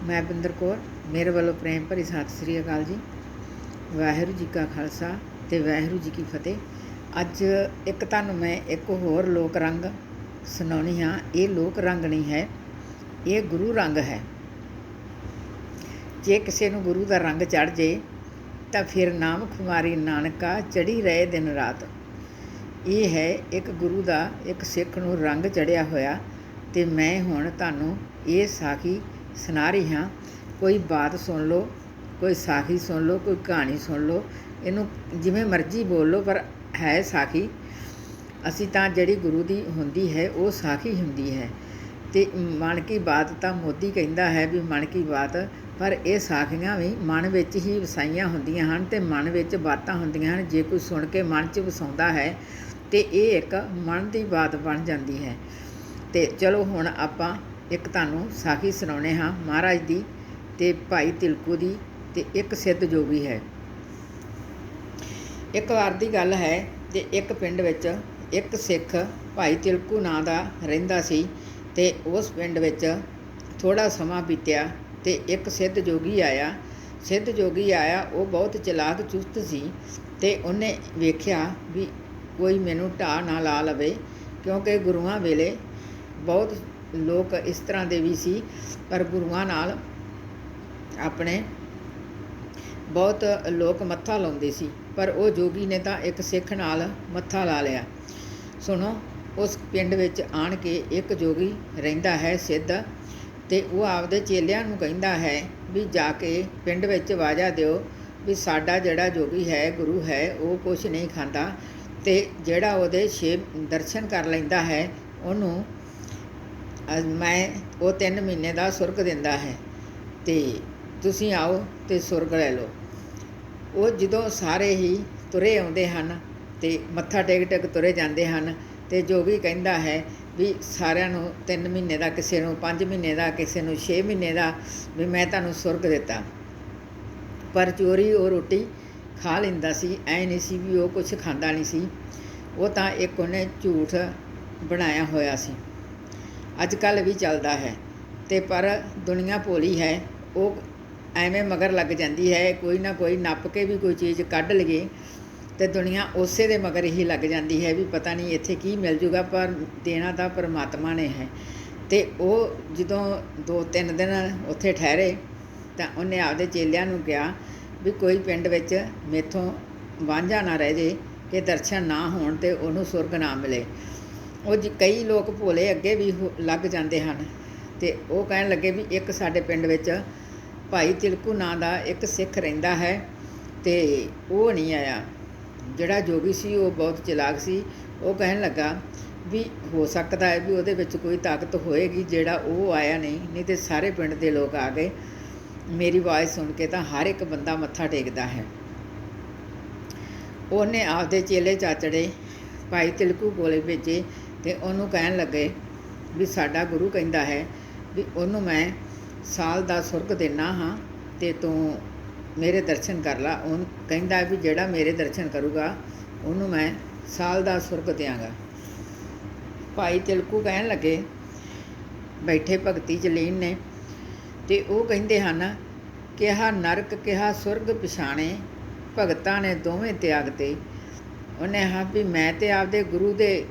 ਮੈਂ ਬਿੰਦਰ ਕੌਰ, ਮੇਰੇ ਵੱਲੋਂ ਪ੍ਰੇਮ ਭਰੀ ਸਤਿ ਸ੍ਰੀ ਅਕਾਲ ਜੀ। ਵਾਹਿਗੁਰੂ ਜੀ ਕਾ ਖਾਲਸਾ ਤੇ ਵਾਹਿਗੁਰੂ ਜੀ ਕੀ ਫਤਿਹ। ਅੱਜ ਇੱਕ ਤੁਹਾਨੂੰ ਮੈਂ ਇੱਕ ਹੋਰ ਲੋਕ ਰੰਗ ਸੁਣਾਉਣੀ ਹਾਂ। ਇਹ ਲੋਕ ਰੰਗ ਨਹੀਂ ਹੈ, ਇਹ ਗੁਰੂ ਰੰਗ ਹੈ। ਜੇ ਕਿਸੇ ਨੂੰ ਗੁਰੂ ਦਾ ਰੰਗ ਚੜ ਜੇ, ਤਾਂ ਫਿਰ ਨਾਮ ਖੁਮਾਰੀ ਨਾਨਕਾ ਚੜੀ ਰਹੇ ਦਿਨ ਰਾਤ। ਇਹ ਹੈ ਇੱਕ ਗੁਰੂ ਦਾ, ਇੱਕ ਸਿੱਖ ਨੂੰ ਰੰਗ ਚੜਿਆ ਹੋਇਆ ਤੇ ਮੈਂ ਹੁਣ ਤੁਹਾਨੂੰ ਇਹ ਸਾਖੀ ਸੁਣਾ ਰਹੀ ਹਾਂ। ਕੋਈ ਬਾਤ ਸੁਣ ਲਓ, ਕੋਈ ਸਾਖੀ ਸੁਣ ਲਓ, ਕੋਈ ਕਹਾਣੀ ਸੁਣ ਲਓ। ਇਹਨੂੰ ਜਿਵੇਂ ਮਰਜ਼ੀ ਬੋਲ ਲਓ, ਪਰ ਹੈ ਸਾਖੀ। ਅਸੀਂ ਤਾਂ ਜਿਹੜੀ ਗੁਰੂ ਦੀ ਹੁੰਦੀ ਹੈ, ਉਹ ਸਾਖੀ ਹੁੰਦੀ ਹੈ। ਤੇ ਮਨ ਕੀ ਬਾਤ ਤਾਂ ਮੋਦੀ ਕਹਿੰਦਾ ਹੈ ਵੀ ਮਨ ਕੀ ਬਾਤ, ਪਰ ਇਹ ਸਾਖੀਆਂ ਵੀ ਮਨ ਵਿੱਚ ਹੀ ਵਸਾਈਆਂ ਹੁੰਦੀਆਂ ਹਨ ਤੇ ਮਨ ਵਿੱਚ ਬਾਤਾਂ ਹੁੰਦੀਆਂ ਹਨ। ਜੇ ਕੋਈ ਸੁਣ ਕੇ ਮਨ 'ਚ ਵਸਾਉਂਦਾ ਹੈ, ਤੇ ਇਹ ਇੱਕ ਮਨ ਦੀ ਬਾਤ ਬਣ ਜਾਂਦੀ ਹੈ। ਤੇ ਚਲੋ ਹੁਣ ਆਪਾਂ ਇੱਕ ਤੁਹਾਨੂੰ ਸਾਖੀ ਸੁਣਾਉਣੇ ਹਾਂ ਮਹਾਰਾਜ ਦੀ ਤੇ ਭਾਈ ਤਿਲਕੂ ਦੀ ਤੇ ਇੱਕ ਸਿੱਧ ਜੋਗੀ ਹੈ। ਇੱਕ ਵਾਰ ਦੀ ਗੱਲ ਹੈ ਤੇ ਇੱਕ ਪਿੰਡ ਵਿੱਚ ਇੱਕ ਸਿੱਖ ਭਾਈ ਤਿਲਕੂ ਨਾਂ ਦਾ ਰਹਿੰਦਾ ਸੀ ਤੇ ਉਸ ਪਿੰਡ ਵਿੱਚ ਥੋੜਾ ਸਮਾਂ ਬੀਤਿਆ ਤੇ ਇੱਕ ਸਿੱਧ ਜੋਗੀ ਆਇਆ। ਸਿੱਧ ਜੋਗੀ ਆਇਆ, ਉਹ ਬਹੁਤ ਚਲਾਕ ਚੁਸਤ ਸੀ ਤੇ ਉਹਨੇ ਵੇਖਿਆ ਵੀ ਕੋਈ ਮੈਨੂੰ ਢਾਹ ਨਾ ਲਾ ਲਵੇ ਕਿਉਂਕਿ ਗੁਰੂਆਂ ਵੇਲੇ ਬਹੁਤ ਲੋਕ ਇਸ ਤਰ੍ਹਾਂ ਦੇ ਵੀ ਸੀ, ਪਰ ਗੁਰੂਆਂ ਨਾਲ ਆਪਣੇ ਬਹੁਤ ਲੋਕ ਮੱਥਾ ਲਾਉਂਦੇ ਸੀ, ਪਰ ਉਹ ਜੋਗੀ ਨੇ ਤਾਂ ਇੱਕ ਸਿੱਖ ਨਾਲ ਮੱਥਾ ਲਾ ਲਿਆ। ਸੁਣੋ, ਉਸ ਪਿੰਡ ਵਿੱਚ ਆਣ ਕੇ ਇੱਕ ਜੋਗੀ ਰਹਿੰਦਾ ਹੈ ਸਿੱਧ ਤੇ ਉਹ ਆਪਦੇ ਚੇਲਿਆਂ ਨੂੰ ਕਹਿੰਦਾ ਹੈ ਵੀ ਜਾ ਕੇ ਪਿੰਡ ਵਿੱਚ ਵਾਜਾ ਦਿਓ ਵੀ ਸਾਡਾ ਜਿਹੜਾ ਜੋਗੀ ਹੈ, ਗੁਰੂ ਹੈ, ਉਹ ਕੁਝ ਨਹੀਂ ਖਾਂਦਾ ਤੇ ਜਿਹੜਾ ਉਹਦੇ ਛੇ ਦਰਸ਼ਨ ਕਰ ਲੈਂਦਾ ਹੈ, ਉਹਨੂੰ ਮੈਂ ਉਹ 3 ਮਹੀਨੇ ਦਾ ਸੁਰਗ ਦਿੰਦਾ ਹੈ ਤੇ ਤੁਸੀਂ ਆਓ ਤੇ ਸੁਰਗ ਲੈ ਲਓ। ਉਹ ਜਦੋਂ ਸਾਰੇ ਹੀ ਤੁਰੇ ਆਉਂਦੇ ਹਨ ਤੇ ਮੱਥਾ ਟੇਕ ਟੇਕ ਤੁਰੇ ਜਾਂਦੇ ਹਨ ਤੇ ਜੋਗੀ ਕਹਿੰਦਾ ਹੈ ਵੀ ਸਾਰਿਆਂ ਨੂੰ 3 ਮਹੀਨੇ ਦਾ ਕਿਸੇ ਨੂੰ 5 ਮਹੀਨੇ ਦਾ ਕਿਸੇ ਨੂੰ 6 ਮਹੀਨੇ ਦਾ ਵੀ ਮੈਂ ਤੁਹਾਨੂੰ ਸੁਰਗ ਦਿੱਤਾ। ਪਰ ਚੋਰੀ ਉਹ ਰੋਟੀ ਖਾ ਲੈਂਦਾ ਸੀ, ਐ ਨਹੀਂ ਸੀ ਵੀ ਉਹ ਕੁਝ ਖਾਂਦਾ ਨਹੀਂ ਸੀ। ਉਹ ਤਾਂ ਇੱਕ ਉਹਨੇ ਝੂਠ ਬਣਾਇਆ ਹੋਇਆ ਸੀ। ਅੱਜ ਕੱਲ੍ਹ ਵੀ ਚੱਲਦਾ ਹੈ ਅਤੇ ਪਰ ਦੁਨੀਆ ਭੋਲੀ ਹੈ, ਉਹ ਐਵੇਂ ਮਗਰ ਲੱਗ ਜਾਂਦੀ ਹੈ, ਕੋਈ ਨਾ ਕੋਈ ਨੱਪ ਕੇ ਵੀ ਕੋਈ ਚੀਜ਼ ਕੱਢ ਲਈਏ ਤੇ ਦੁਨੀਆ ਉਸੇ ਦੇ ਮਗਰ ਹੀ ਲੱਗ ਜਾਂਦੀ ਹੈ ਵੀ ਪਤਾ ਨਹੀਂ ਇੱਥੇ ਕੀ ਮਿਲ ਜੂਗਾ, ਪਰ ਦੇਣਾ ਤਾਂ ਪਰਮਾਤਮਾ ਨੇ ਹੈ। ਤੇ ਉਹ ਜਦੋਂ ਦੋ ਤਿੰਨ ਦਿਨ ਉੱਥੇ ਠਹਿਰੇ ਤਾਂ ਉਹਨੇ ਆਪਦੇ ਚੇਲਿਆਂ ਨੂੰ ਕਿਹਾ ਵੀ ਕੋਈ ਪਿੰਡ ਵਿੱਚ ਮੇਥੋਂ ਵਾਂਝਾ ਨਾ ਰਹਿ ਜੇ, ਕਿ ਦਰਸ਼ਨ ਨਾ ਹੋਣ ਤੇ ਉਹਨੂੰ ਸੁਰਗ ਨਾ ਮਿਲੇ। ਉਹ ਜੀ ਕਈ ਲੋਕ ਭੋਲੇ ਅੱਗੇ ਵੀ ਹੋ- ਲੱਗ ਜਾਂਦੇ ਹਨ ਤੇ ਉਹ ਕਹਿਣ ਲੱਗੇ ਵੀ ਇੱਕ ਸਾਡੇ ਪਿੰਡ ਵਿੱਚ ਭਾਈ ਤਿਲਕੂ ਨਾਂ ਦਾ ਇੱਕ ਸਿੱਖ ਰਹਿੰਦਾ ਹੈ ਤੇ ਉਹ ਨਹੀਂ ਆਇਆ। ਜਿਹੜਾ ਜੋਗੀ ਸੀ ਉਹ ਬਹੁਤ ਚਲਾਕ ਸੀ। ਉਹ ਕਹਿਣ ਲੱਗਾ ਵੀ ਹੋ ਸਕਦਾ ਹੈ ਵੀ ਉਹਦੇ ਵਿੱਚ ਕੋਈ ਤਾਕਤ ਹੋਏਗੀ ਜਿਹੜਾ ਉਹ ਆਇਆ ਨਹੀਂ ਨਹੀਂ ਤੇ ਸਾਰੇ ਪਿੰਡ ਦੇ ਲੋਕ ਆ ਗਏ। ਮੇਰੀ ਆਵਾਜ਼ ਸੁਣ ਕੇ ਤਾਂ ਹਰ ਇੱਕ ਬੰਦਾ ਮੱਥਾ ਟੇਕਦਾ ਹੈ। ਉਹਨੇ ਆਪਦੇ ਚੇਲੇ ਚਾਚੜੇ ਭਾਈ ਤਿਲਕੂ ਕੋਲੇ ਭੇਜੇ। ਤੇ ਉਹਨੂੰ ਕਹਿਣ ਲੱਗੇ ਵੀ ਸਾਡਾ ਗੁਰੂ ਕਹਿੰਦਾ ਹੈ ਵੀ ਉਹਨੂੰ ਮੈਂ ਸਾਲ ਦਾ ਸੁਰਗ ਦੇਣਾ ਹਾਂ ਤੇ ਤੂੰ ਮੇਰੇ ਦਰਸ਼ਨ ਕਰ ਲਾ। ਉਹ ਕਹਿੰਦਾ ਵੀ ਜਿਹੜਾ ਮੇਰੇ ਦਰਸ਼ਨ ਕਰੂਗਾ, ਉਹਨੂੰ ਮੈਂ ਸਾਲ ਦਾ ਸੁਰਗ ਦਿਆਂਗਾ। ਭਾਈ ਤਿਲਕੂ ਕਹਿਣ ਲੱਗੇ, ਬੈਠੇ ਭਗਤੀ ਚ ਲੀਨ ਨੇ ਤੇ ਉਹ ਕਹਿੰਦੇ ਹਨ, ਕਿਹਾ ਨਰਕ, ਕਿਹਾ ਸੁਰਗ ਪਛਾਣੇ ਭਗਤਾਂ ਨੇ ਦੋਵੇਂ ਤਿਆਗ ਤੇ। ਉਹਨੇ ਹਾਂ ਵੀ ਮੈਂ ਤੇ ਆਪਦੇ ਗੁਰੂ ਦੇ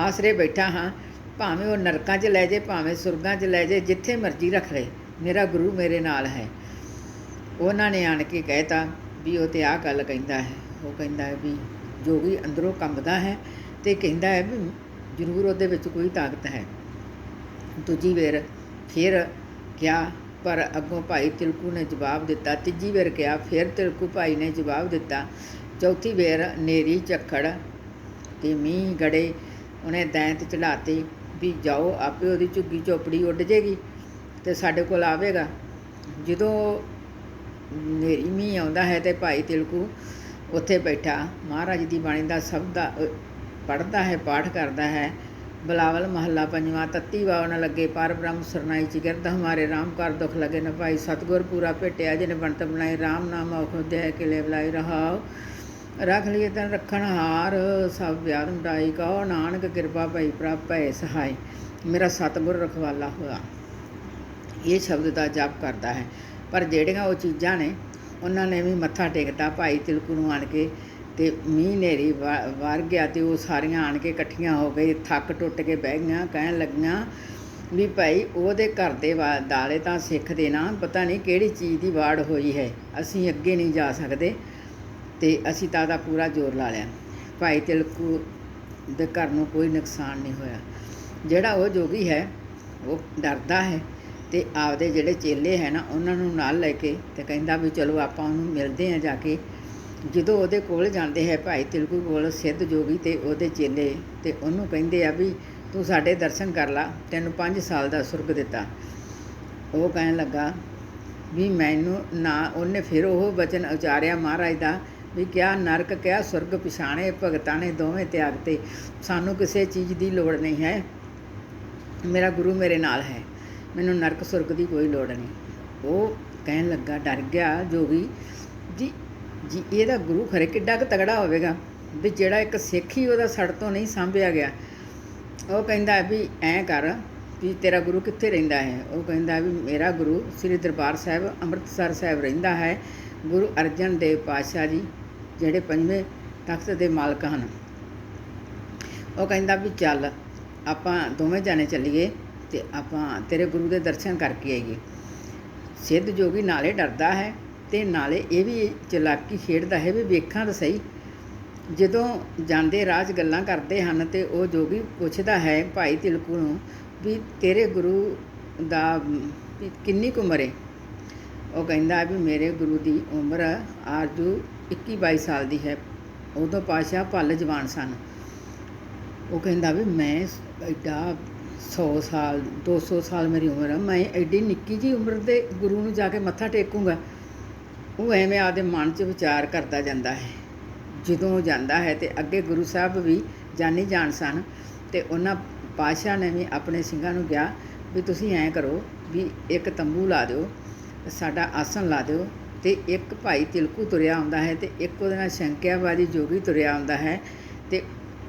ਆਸਰੇ ਬੈਠਾ ਹਾਂ, ਭਾਵੇਂ ਉਹ ਨਰਕਾਂ 'ਚ ਲੈ ਜੇ ਭਾਵੇਂ ਸੁਰਗਾਂ 'ਚ ਲੈ ਜੇ ਜਿੱਥੇ ਮਰਜ਼ੀ ਰੱਖ ਲੈ ਮੇਰਾ ਗੁਰੂ ਮੇਰੇ ਨਾਲ ਹੈ। ਉਹਨਾਂ ਨੇ ਆਣ ਕੇ ਕਹਿਤਾ ਵੀ ਉਹ ਤੇ ਆਹ ਗੱਲ ਕਹਿੰਦਾ ਹੈ। ਉਹ ਕਹਿੰਦਾ ਹੈ ਵੀ ਜੋਗੀ ਅੰਦਰੋਂ ਕੰਬਦਾ ਹੈ ਤੇ ਕਹਿੰਦਾ ਹੈ ਵੀ ਜ਼ਰੂਰ ਉਹਦੇ ਵਿੱਚ ਕੋਈ ਤਾਕਤ ਹੈ। ਦੂਜੀ ਵੇਰ ਫਿਰ ਕਿਹਾ, ਪਰ ਅੱਗੋਂ ਭਾਈ ਤਿਲਕੂ ਨੇ ਜਵਾਬ ਦਿੱਤਾ। ਤੀਜੀ ਵੇਰ ਕਿਹਾ, ਫਿਰ ਤਿਲਕੂ ਭਾਈ ਨੇ ਜਵਾਬ ਦਿੱਤਾ। ਚੌਥੀ ਵੇਰ ਨੇਰੀ ਝੱਖੜ ਤੇ ਮੀਂਹ ਗੜੇ ਉਹਨੇ ਦੈਂਤ ਚੜਾਤੀ ਵੀ ਜਾਓ, ਆਪੇ ਉਹਦੀ ਝੁੱਗੀ ਚੋਪੜੀ ਉੱਡ ਜੇਗੀ ਤੇ ਸਾਡੇ ਕੋਲ ਆਵੇਗਾ। ਜਦੋਂ ਨੇਰੀ ਮੀਂਹ ਆਉਂਦਾ ਹੈ ਤੇ ਭਾਈ ਤਿਲਕੂ ਉੱਥੇ ਬੈਠਾ, ਮਹਾਰਾਜ ਦੀ ਬਾਣੀ ਦਾ ਸਭ ਦਾ ਪੜ੍ਹਦਾ ਹੈ, ਪਾਠ ਕਰਦਾ ਹੈ। ਬਲਾਵਲ ਮਹੱਲਾ ਪੰਜਵਾਂ ਤੱਤੀ ਵਾਵਨ ਲੱਗੇ, ਪਰ ਬ੍ਰਹਮ ਸਰਨਾਈ ਚਿਗਰਦ ਹਮਾਰੇ RAM ਕਰ ਦੁਖ ਲਗੇ ਨ ਭਾਈ। ਸਤਗੁਰ ਪੂਰਾ ਭੇਟਿਆ, ਜਿਨ ਬਣਤ ਬਣਾਈ RAM ਨਾਮ ਔਖਦਿਆ ਕਿਲੇ ਬਲਾਈ ਰਹਾਓ ਰੱਖ ਲਈਏ ਤਨ ਰੱਖਣ ਹਾਰ, ਸਭ ਵਿਆਦ ਮਟਾਈ ਕਹੋ? ਨਾਨਕ ਕਿਰਪਾ ਭਈ ਪ੍ਰਭ ਭੈ ਸਹਾਈ। ਮੇਰਾ ਸਤਿਗੁਰ ਰਖਵਾਲਾ ਹੋਇਆ। ਇਹ ਸ਼ਬਦ ਦਾ ਜਪ ਕਰਦਾ ਹੈ। ਪਰ ਜਿਹੜੀਆਂ ਉਹ ਚੀਜ਼ਾਂ ਨੇ, ਉਹਨਾਂ ਨੇ ਵੀ ਮੱਥਾ ਟੇਕਦਾ ਭਾਈ ਤਿਲਕੂ ਨੂੰ ਆਣ ਕੇ ਤੇ ਮੀਂਹ ਨੇਰੀ ਵਰ ਗਿਆ ਤੇ ਉਹ ਸਾਰੀਆਂ ਆਣ ਕੇ ਇਕੱਠੀਆਂ ਹੋ ਗਈ ਥੱਕ ਟੁੱਟ ਕੇ ਬਹਿ ਗਈਆਂ, ਕਹਿਣ ਲੱਗੀਆਂ ਵੀ ਭਾਈ ਉਹਦੇ ਘਰ ਦੇ ਵਾ- ਦਾਲੇ ਤਾਂ ਸਿੱਖ ਦੇ ਨਾ। ਪਤਾ ਨਹੀਂ ਕਿਹੜੀ ਚੀਜ਼ ਦੀ ਵਾੜ ਹੋਈ ਹੈ। ਅਸੀਂ ਅੱਗੇ ਨਹੀਂ ਜਾ ਸਕਦੇ। ਅਤੇ ਅਸੀਂ ਤਾਂ ਦਾ ਪੂਰਾ ਜ਼ੋਰ ਲਾ ਲਿਆ। ਭਾਈ ਤਿਲਕੂ ਦੇ ਘਰ ਨੂੰ ਕੋਈ ਨੁਕਸਾਨ ਨਹੀਂ ਹੋਇਆ। ਜਿਹੜਾ ਉਹ ਜੋਗੀ ਹੈ, ਉਹ ਡਰਦਾ ਹੈ ਤੇ ਆਪਦੇ ਜਿਹੜੇ ਚੇਲੇ ਹੈ ਨਾ, ਉਹਨਾਂ ਨੂੰ ਨਾਲ ਲੈ ਕੇ ਤੇ ਕਹਿੰਦਾ ਵੀ ਚਲੋ ਆਪਾਂ ਉਹਨੂੰ ਮਿਲਦੇ ਹਾਂ ਜਾ ਕੇ। ਜਦੋਂ ਉਹਦੇ ਕੋਲ ਜਾਂਦੇ ਹੈ, ਭਾਈ ਤਿਲਕੂ ਕੋਲ ਸਿੱਧ ਜੋਗੀ ਤੇ ਉਹਦੇ ਚੇਲੇ ਤੇ ਉਹਨੂੰ ਕਹਿੰਦੇ ਆ ਵੀ ਤੂੰ ਸਾਡੇ ਦਰਸ਼ਨ ਕਰ ਲਾ, ਤੈਨੂੰ 5 ਸਾਲ ਦਾ ਸੁਰਗ ਦਿੱਤਾ। ਉਹ ਕਹਿਣ ਲੱਗਾ ਵੀ ਮੈਨੂੰ ਨਾ, ਉਹਨੇ ਫਿਰ ਉਹ ਵਚਨ ਉਚਾਰਿਆ ਮਹਾਰਾਜ ਦਾ ਵੀ ਕਿਆ ਨਰਕ, ਕਿਆ ਸੁਰਗ ਪਛਾਣੇ ਭਗਤਾਂ ਨੇ ਦੋਵੇਂ ਤਿਆਗ ਤੇ। ਸਾਨੂੰ ਕਿਸੇ ਚੀਜ਼ ਦੀ ਲੋੜ ਨਹੀਂ ਹੈ। ਮੇਰਾ ਗੁਰੂ ਮੇਰੇ ਨਾਲ ਹੈ। ਮੈਨੂੰ ਨਰਕ, ਸੁਰਗ ਦੀ ਕੋਈ ਲੋੜ ਨਹੀਂ। ਉਹ ਕਹਿਣ ਲੱਗਾ, ਡਰ ਗਿਆ ਜੋਗੀ ਜੀ ਜੀ, ਇਹਦਾ ਗੁਰੂ ਖਰੇ ਕਿੱਡਾ ਕੁ ਤਗੜਾ ਹੋਵੇਗਾ? ਵੀ ਜਿਹੜਾ ਇੱਕ ਸਿੱਖ ਹੀ ਉਹਦਾ ਸੜ ਤੋਂ ਨਹੀਂ ਸਾਂਭਿਆ ਗਿਆ। ਉਹ ਕਹਿੰਦਾ ਵੀ ਐਂ ਕਰ ਵੀ ਤੇਰਾ ਗੁਰੂ ਕਿੱਥੇ ਰਹਿੰਦਾ ਹੈ? ਉਹ ਕਹਿੰਦਾ ਵੀ ਮੇਰਾ ਗੁਰੂ ਸ੍ਰੀ ਦਰਬਾਰ ਸਾਹਿਬ, ਅੰਮ੍ਰਿਤਸਰ ਸਾਹਿਬ ਰਹਿੰਦਾ ਹੈ। ਗੁਰੂ ਅਰਜਨ ਦੇਵ ਪਾਤਸ਼ਾਹ ਜੀ ਜਿਹੜੇ ਪੰਜਵੇਂ ਤਖਤ ਦੇ ਮਾਲਕ ਹਨ। ਉਹ ਕਹਿੰਦਾ ਵੀ ਚੱਲ, ਆਪਾਂ ਦੋਵੇਂ ਜਾਣੇ ਚੱਲੀਏ ਤੇ ਆਪਾਂ ਤੇਰੇ ਗੁਰੂ ਦੇ ਦਰਸ਼ਨ ਕਰਕੇ ਆਈਏ। ਸਿੱਧ ਜੋਗੀ ਨਾਲੇ ਡਰਦਾ ਹੈ ਤੇ ਨਾਲੇ ਇਹ ਵੀ ਚਲਾਕੀ ਖੇਡਦਾ ਹੈ ਵੀ ਵੇਖਾਂ ਤਾਂ ਸਹੀ। ਜਦੋਂ ਜਾਂਦੇ ਰਾਜ ਗੱਲਾਂ ਕਰਦੇ ਹਨ ਤੇ ਉਹ ਜੋਗੀ ਪੁੱਛਦਾ ਹੈ ਭਾਈ ਤਿਲਕੂ ਨੂੰ ਵੀ ਤੇਰੇ ਗੁਰੂ ਦਾ ਕਿੰਨੀ ਕੁ ਉਮਰ ਹੈ ਉਹ ਕਹਿੰਦਾ ਵੀ ਮੇਰੇ ਗੁਰੂ ਦੀ ਉਮਰ ਆਰਜੂ 21 22 ਸਾਲ ਦੀ ਹੈ। ਉਦੋਂ ਪਾਸ਼ਾ ਭੱਲ ਜਵਾਨ ਸਨ। ਉਹ ਕਹਿੰਦਾ ਵੀ ਮੈਂ ਐਡਾ 100 ਸਾਲ 200 ਸਾਲ ਮੇਰੀ ਉਮਰ ਆ, ਮੈਂ ਐਡੀ ਨਿੱਕੀ ਜੀ ਉਮਰ ਦੇ ਗੁਰੂ ਨੂੰ ਜਾ ਕੇ ਮੱਥਾ ਟੇਕੂੰਗਾ। ਉਹ ਐਵੇਂ ਆਪਦੇ ਮਨ 'ਚ ਵਿਚਾਰ ਕਰਦਾ ਜਾਂਦਾ ਹੈ। ਜਦੋਂ ਜਾਂਦਾ ਹੈ ਤੇ ਅੱਗੇ ਗੁਰੂ ਸਾਹਿਬ ਵੀ ਜਾਣੀ ਜਾਣ ਸਨ ਤੇ ਉਹਨਾਂ ਪਾਸ਼ਾ ਨੇ ਵੀ ਆਪਣੇ ਸਿੰਘਾਂ ਨੂੰ ਕਿਹਾ ਵੀ ਤੁਸੀਂ ਐਂ ਕਰੋ ਵੀ ਇੱਕ ਤੰਬੂ ਲਾ ਦਿਓ, ਸਾਡਾ ਆਸਣ ਲਾ ਦਿਓ ਤੇ ਇੱਕ ਭਾਈ ਤਿਲਕੂ ਤੁਰਿਆ ਆਉਂਦਾ ਹੈ ਤੇ ਇੱਕ ਉਹਦੇ ਨਾਲ ਸ਼ੰਕਿਆਵਾਦੀ ਜੋਗੀ ਤੁਰਿਆ ਆਉਂਦਾ ਹੈ ਤੇ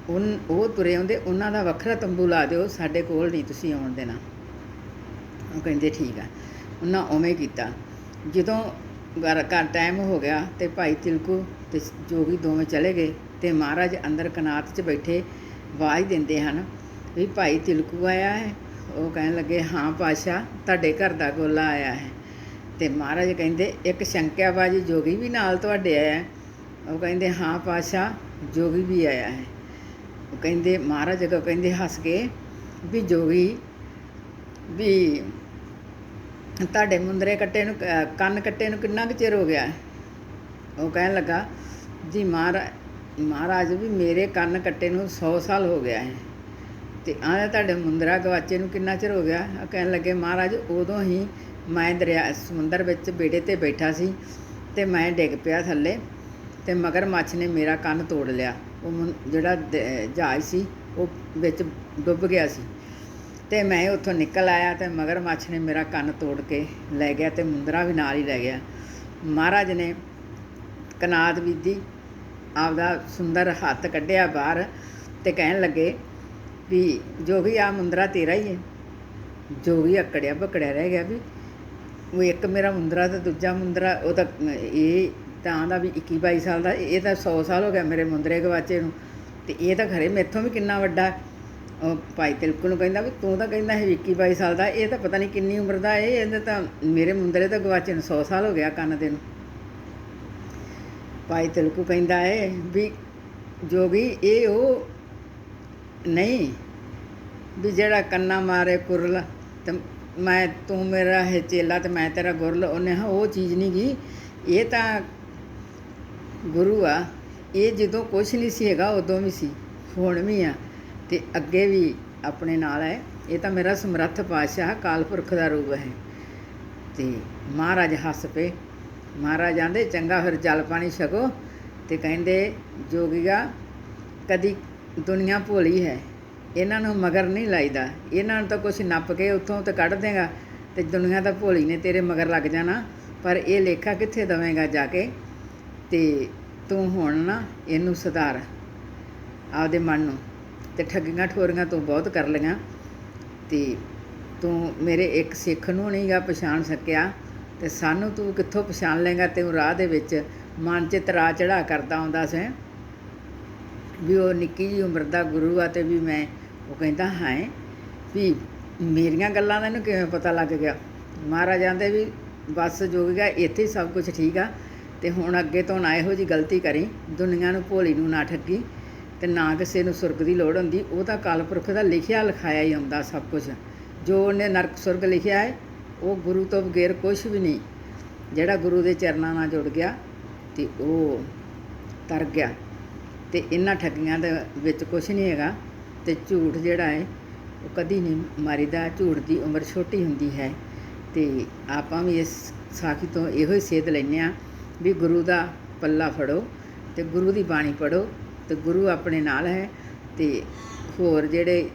ਉਨ, ਉਹ ਤੁਰੇ ਆਉਂਦੇ, ਉਹਨਾਂ ਦਾ ਵੱਖਰਾ ਤੰਬੂ ਲਾ ਦਿਓ, ਸਾਡੇ ਕੋਲ ਨਹੀਂ ਤੁਸੀਂ ਆਉਣ ਦੇਣਾ। ਉਹ ਕਹਿੰਦੇ ਠੀਕ ਆ। ਉਹਨਾਂ ਉਵੇਂ ਕੀਤਾ। ਜਦੋਂ ਘਰ ਘਰ ਟਾਈਮ ਹੋ ਗਿਆ ਤੇ ਭਾਈ ਤਿਲਕੂ ਤੇ ਜੋਗੀ ਦੋਵੇਂ ਚਲੇ ਗਏ ਤੇ ਮਹਾਰਾਜ ਅੰਦਰ ਕਨਾਤ 'ਚ ਬੈਠੇ ਆਵਾਜ਼ ਦਿੰਦੇ ਹਨ ਵੀ ਭਾਈ ਤਿਲਕੂ ਆਇਆ ਹੈ? ਉਹ ਕਹਿਣ ਲੱਗੇ, ਹਾਂ ਪਾਸ਼ਾ ਤੁਹਾਡੇ ਘਰ ਦਾ ਗੋਲਾ ਆਇਆ ਹੈ। ਤੇ ਮਹਾਰਾਜ ਕਹਿੰਦੇ, ਇੱਕ ਸ਼ੰਕਿਆਬਾਜੀ ਜੋਗੀ ਵੀ ਨਾਲ ਤੁਹਾਡੇ ਆਇਆ ਉਹ ਕਹਿੰਦੇ, ਹਾਂ ਪਾਸ਼ਾ ਜੋਗੀ ਵੀ ਆਇਆ ਹੈ। ਉਹ ਕਹਿੰਦੇ, ਮਹਾਰਾਜ ਅੱਗੇ ਕਹਿੰਦੇ ਹੱਸ ਕੇ ਵੀ ਜੋਗੀ, ਵੀ ਤੁਹਾਡੇ ਮੁੰਦਰੇ ਕੱਟੇ ਨੂੰ ਕ- ਕੰਨ ਕੱਟੇ ਨੂੰ ਕਿੰਨਾ ਕੁ ਚਿਰ ਹੋ ਗਿਆ ਉਹ ਕਹਿਣ ਲੱਗਾ, ਜੀ ਮਹਾਰਾਜ ਮਹਾਰਾਜ ਵੀ ਮੇਰੇ ਕੰਨ ਕੱਟੇ ਨੂੰ 100 ਸਾਲ ਹੋ ਗਿਆ ਹੈ। ਤੇ ਆਹ ਤੁਹਾਡੇ ਮੁੰਦਰਾ ਗਵਾਚੇ ਨੂੰ ਕਿੰਨਾ ਚਿਰ ਹੋ ਗਿਆ? ਉਹ ਕਹਿਣ ਲੱਗੇ, ਮਹਾਰਾਜ, ਉਦੋਂ ਹੀ ਮੈਂ ਦਰਿਆ, ਸਮੁੰਦਰ ਵਿੱਚ ਬੇੜੇ ਤੇ ਬੈਠਾ ਸੀ ਤੇ ਮੈਂ ਡਿੱਗ ਪਿਆ ਥੱਲੇ ਤੇ ਮਗਰਮੱਛ ਨੇ ਮੇਰਾ ਕੰਨ ਤੋੜ ਲਿਆ। ਉਹ ਮੁੰ- ਜਿਹੜਾ ਜਹਾਜ਼ ਸੀ, ਉਹ ਵਿੱਚ ਡੁੱਬ ਗਿਆ ਸੀ। ਤੇ ਮੈਂ ਉੱਥੋਂ ਨਿਕਲ ਆਇਆ ਤੇ ਮਗਰਮੱਛ ਨੇ ਮੇਰਾ ਕੰਨ ਤੋੜ ਕੇ ਲੈ ਗਿਆ ਤੇ ਮੁੰਦਰਾ ਵੀ ਨਾਲ ਹੀ ਲੈ ਗਿਆ। ਮਹਾਰਾਜ ਨੇ ਕਨਾਦ ਵਿਧੀ ਆਪਦਾ ਸੁੰਦਰ ਹੱਥ ਕੱਢਿਆ ਬਾਹਰ ਤੇ ਕਹਿਣ ਲੱਗੇ ਵੀ ਜੋ ਵੀ ਆ ਮੁੰਦਰਾ ਤੇਰਾ ਹੀ ਹੈ, ਜੋ ਵੀ ਅਕੜਿਆ ਬਕੜਿਆ ਰਹਿ ਗਿਆ ਵੀ ਉਹ ਇੱਕ ਮੇਰਾ ਮੁੰਦਰਾ ਤੇ ਦੂਜਾ ਮੁੰਦਰਾ, ਉਹ ਤਾਂ, ਇਹ ਤਾਂ ਦਾ ਵੀ ਇੱਕੀ ਬਾਈ ਸਾਲ ਦਾ, ਇਹ ਤਾਂ ਸੌ ਸਾਲ ਹੋ ਗਿਆ ਮੇਰੇ ਮੁੰਦਰੇ ਗਵਾਚੇ ਨੂੰ। ਅਤੇ ਇਹ ਤਾਂ ਖਰੇ ਮੇਥੋਂ ਵੀ ਕਿੰਨਾ ਵੱਡਾ। ਉਹ ਭਾਈ ਤਿਲਕੂ ਨੂੰ ਕਹਿੰਦਾ ਵੀ ਤੂੰ ਤਾਂ ਕਹਿੰਦਾ ਹੈ 21 22 ਸਾਲ ਦਾ, ਇਹ ਤਾਂ ਪਤਾ ਨਹੀਂ ਕਿੰਨੀ ਉਮਰ ਦਾ ਇਹ, ਇਹਦੇ ਤਾਂ ਮੇਰੇ ਮੁੰਦਰੇ ਤਾਂ ਗਵਾਚੇ ਨੂੰ 100 ਸਾਲ ਹੋ ਗਿਆ ਕੰਨ ਦੇ ਨੂੰ। ਭਾਈ ਤਿਲਕੂ ਕਹਿੰਦਾ ਹੈ ਵੀ ਜੋਗੀ, ਇਹ ਉਹ ਨਹੀਂ ਵੀ ਜਿਹੜਾ ਕੰਨਾ ਮਾਰੇ ਕੁਰਲ, ਤੇ ਮੈਂ, ਤੂੰ ਮੇਰਾ ਹੈ ਚੇਲਾ ਤੇ ਮੈਂ ਤੇਰਾ ਗੁਰਲ, ਉਹਨੇ ਹਾਂ ਉਹ ਚੀਜ਼ ਨਹੀਂ ਗੀ। ਇਹ ਤਾਂ ਗੁਰੂ ਆ। ਇਹ ਜਦੋਂ ਕੁਛ ਨਹੀਂ ਸੀ ਹੈਗਾ, ਉਦੋਂ ਵੀ ਸੀ, ਹੁਣ ਵੀ ਆ। ਤੇ ਅੱਗੇ ਵੀ ਆਪਣੇ ਨਾਲ ਹੈ। ਇਹ ਤਾਂ ਮੇਰਾ ਸਮਰੱਥ ਪਾਤਸ਼ਾਹ ਕਾਲਪੁਰਖ ਦਾ ਰੂਪ ਹੈ। ਤੇ ਮਹਾਰਾਜ ਹੱਸ ਪਏ। ਮਹਾਰਾਜ ਆਂਦੇ, ਚੰਗਾ ਫਿਰ ਜਲ ਪਾਣੀ ਛਕੋ। ਤੇ ਕਹਿੰਦੇ, ਜੋਗੀਆ, ਕਦੀ ਦੁਨੀਆ ਭੋਲੀ ਹੈ। ਇਹਨਾਂ ਨੂੰ ਮਗਰ ਨਹੀਂ ਲਾਈਦਾ। ਇਹਨਾਂ ਨੂੰ ਤਾਂ ਕੁਛ ਨੱਪ ਕੇ ਉੱਥੋਂ ਤੇ ਕੱਢ ਦੇਗਾ ਤੇ ਦੁਨੀਆ ਤਾਂ ਭੋਲੀ ਨੇ ਤੇਰੇ ਮਗਰ ਲੱਗ ਜਾਣਾ। ਪਰ ਇਹ ਲੇਖਾ ਕਿੱਥੇ ਦਵੇਂਗਾ ਜਾ ਕੇ? ਤੇ ਤੂੰ ਹੁਣ ਨਾ ਇਹਨੂੰ ਸੁਧਾਰ ਆਪਦੇ ਮਨ ਨੂੰ। ਤੇ ਠੱਗੀਆਂ ਠੋਰੀਆਂ ਤੂੰ ਬਹੁਤ ਕਰ ਲਈਆਂ। ਤੇ ਤੂੰ ਮੇਰੇ ਇੱਕ ਸਿੱਖ ਨੂੰ ਨਹੀਂਗਾ ਪਛਾਣ ਸਕਿਆ। ਤੇ ਸਾਨੂੰ ਤੂੰ ਕਿੱਥੋਂ ਪਛਾਣ ਲੇਗਾ ਤੈਨੂੰ ਰਾਹ ਦੇ ਵਿੱਚ ਮਨ 'ਚ ਤਰਾ ਚੜਾ ਕਰਦਾ ਆਉਂਦਾ ਸੀ। ਵੀ ਉਹ ਨਿੱਕੀ ਜਿਹੀ ਉਮਰ ਦਾ ਗੁਰੂ ਆ ਤੇ ਵੀ ਮੈਂ ਉਹ ਕਹਿੰਦਾ, ਹਾਂ? ਵੀ ਮੇਰੀਆਂ ਗੱਲਾਂ ਦਾ ਇਹਨੂੰ ਕਿਵੇਂ ਪਤਾ ਲੱਗ ਗਿਆ? ਮਹਾਰਾਜ ਆਂਦੇ ਵੀ, ਬਸ ਜੋ ਗਿਆ ਇੱਥੇ ਹੀ ਸਭ ਕੁਝ ਠੀਕ ਆ ਤੇ ਹੁਣ ਅੱਗੇ ਤੋਂ ਨਾ ਇਹੋ ਜੀ ਗਲਤੀ ਕਰੀ, ਦੁਨੀਆ ਨੂੰ ਭੋਲੀ ਨੂੰ ਨਾ ਠੱਗੀ ਤੇ ਨਾ ਕਿਸੇ ਨੂੰ ਸੁਰਗ ਦੀ ਲੋੜ ਹੁੰਦੀ। ਉਹ ਤਾਂ ਕਾਲਪੁਰਖ ਦਾ ਲਿਖਿਆ ਲਿਖਾਇਆ ਹੀ ਹੁੰਦਾ ਸਭ ਕੁਝ ਜੋ ਉਹਨੇ ਨਰਕ ਸੁਰਗ ਲਿਖਿਆ ਹੈ, ਉਹ ਗੁਰੂ ਤੋਂ ਬਗੈਰ ਕੁਝ ਵੀ ਨਹੀਂ। ਜਿਹੜਾ ਗੁਰੂ ਦੇ ਚਰਨਾਂ ਨਾਲ ਜੁੜ ਗਿਆ ਤੇ ਉਹ ਤਰ ਗਿਆ ਤੇ ਇਹਨਾਂ ਠੱਗੀਆਂ ਦੇ ਵਿੱਚ ਕੁਝ ਨਹੀਂ ਹੈਗਾ। ਅਤੇ ਝੂਠ ਜਿਹੜਾ ਹੈ, ਉਹ ਕਦੀ ਨਹੀਂ ਮਾਰੀਦਾ। ਝੂਠ ਦੀ ਉਮਰ ਛੋਟੀ ਹੁੰਦੀ ਹੈ ਅਤੇ ਆਪਾਂ ਵੀ ਇਸ ਸਾਖੀ ਤੋਂ ਇਹੋ ਹੀ ਸੇਧ ਲੈਂਦੇ ਹਾਂ ਵੀ ਗੁਰੂ ਦਾ ਪੱਲਾ ਫੜੋ ਅਤੇ ਗੁਰੂ ਦੀ ਬਾਣੀ ਪੜੋ ਅਤੇ ਗੁਰੂ ਆਪਣੇ ਨਾਲ ਹੈ ਅਤੇ ਹੋਰ ਜਿਹੜੇ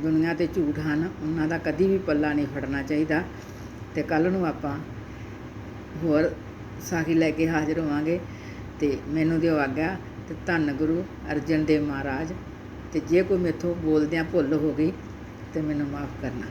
ਦੁਨੀਆ ਤੇ ਝੂਠ ਹਨ, ਉਹਨਾਂ ਦਾ ਕਦੀ ਵੀ ਪੱਲਾ ਨਹੀਂ ਫੜਨਾ ਚਾਹੀਦਾ। ਤੇ ਕੱਲ ਨੂੰ ਆਪਾਂ ਹੋਰ ਸਾਖੀ ਲੈ ਕੇ ਹਾਜ਼ਰ ਹੋਵਾਂਗੇ ਤੇ ਮੈਨੂੰ ਦਿਓ ਆਗਿਆ ਤੇ ਧੰਨ ਗੁਰੂ ਅਰਜਨ ਦੇਵ ਮਹਾਰਾਜ। ਅਤੇ ਜੇ ਕੋਈ ਮੇਥੋਂ ਬੋਲਦਿਆਂ ਭੁੱਲ ਹੋ ਗਈ ਤਾਂ ਮੈਨੂੰ ਮਾਫ ਕਰਨਾ।